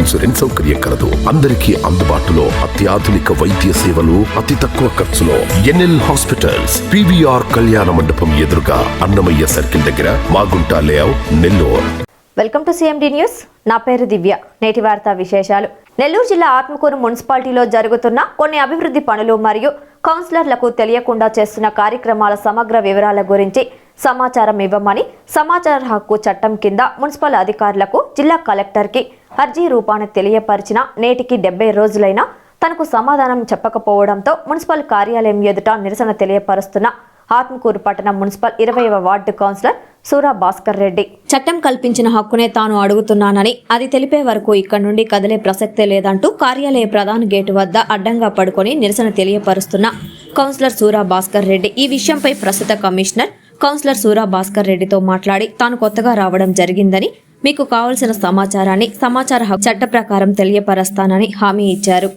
Insurance సౌకర్యం కలదు. అందరికీ అందుబాటులో అత్యాధునిక వైద్య సేవలు అతి తక్కువ ఖర్చులో ఎన్ఎల్ హాస్పిటల్స్ పివిఆర్ కళ్యాణ మండపం ఎదురుగా అన్నమయ్య సర్కిల్ దగ్గర Magunta layout Nellore. Welcome to CMD news నా పేరు దివ్య. నేటి వార్తా విశేషాలు. నెల్లూరు జిల్లా ఆత్మకూరు మున్సిపాలిటీలో జరుగుతున్న కొన్ని అభివృద్ధి పనులు మరియు కౌన్సిలర్లకు తెలియకుండా చేస్తున్న కార్యక్రమాల సమగ్ర వివరాల గురించి సమాచారం ఇవ్వమని సమాచార హక్కు చట్టం కింద మున్సిపల్ అధికారులకు జిల్లా కలెక్టర్కి అర్జీ రూపాన్ని తెలియపరిచిన నేటికి డెబ్బై రోజులైనా తనకు సమాధానం చెప్పకపోవడంతో మున్సిపల్ కార్యాలయం ఎదుట నిరసన తెలియపరుస్తున్న ఆత్మకూరు పట్టణం మున్సిపల్ ఇరవైవ వార్డు కౌన్సిలర్ సూరా భాస్కర్ రెడ్డి. చట్టం కల్పించిన హక్కునే తాను అడుగుతున్నానని అది తెలిపే వరకు ఇక్కడి నుండి కదిలే ప్రసక్తే లేదంటూ కార్యాలయ ప్రధాన గేటు వద్ద అడ్డంగా పడుకొని నిరసన తెలియపరుస్తున్న కౌన్సిలర్ సూరా భాస్కర్ రెడ్డి. ఈ విషయంపై ప్రస్తుత కమిషనర్ కౌన్సిలర్ సూరా భాస్కర్ రెడ్డితో మాట్లాడి తాను కొత్తగా రావడం జరిగిందని మీకు కావలసిన సమాచారాన్ని సమాచార చట్ట ప్రకారం తెలియపరుస్తానని హామీ ఇచ్చారు.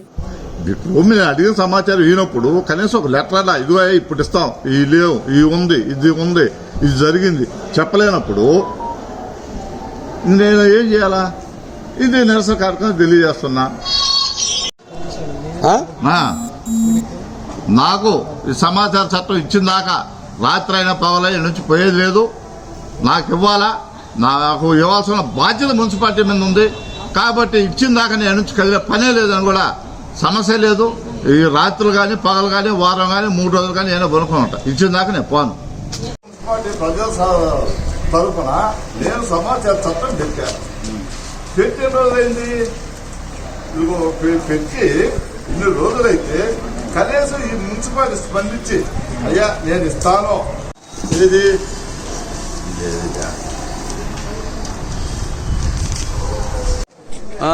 మీరు అడిగిన సమాచారం ఈనప్పుడు కనీసం ఒక లెటర్ అలా ఇదిగో ఇప్పుడు ఇస్తాం. ఈ లేవు ఇది ఉంది ఇది ఉంది ఇది జరిగింది చెప్పలేనప్పుడు నేను ఏం చేయాలా? ఇది నిరసన కార్యక్రమం తెలియజేస్తున్నా. ఆ? ఆ, నాకు ఈ సమాచార చట్టం ఇచ్చిన దాకా రాత్రి అయినా పర్వాలేదు నుంచి పోయేది లేదు. నాకు ఇవ్వాలా? నాకు ఇవ్వాల్సిన బాధ్యత మున్సిపాలిటీ మీద ఉంది. కాబట్టి ఇచ్చిన దాకా నేను నుంచి కదిలే పనే లేదని కూడా సమస్య లేదు. ఈ రాత్రులు కానీ పగలు కానీ వారం కానీ మూడు రోజులు కానీ నేను పనుకొని ఉంటాను ఇచ్చిన దాకా నేను పోను. ప్రజల తరఫున నేను సమాచార చట్టం పెట్టాను. పెట్టిన రోజు పెట్టి ఇన్ని రోజులైతే కనీసం ఈ మున్సిపాలిటీ స్పందించి అయ్యా నేను ఇస్తాను ఇది ఆ?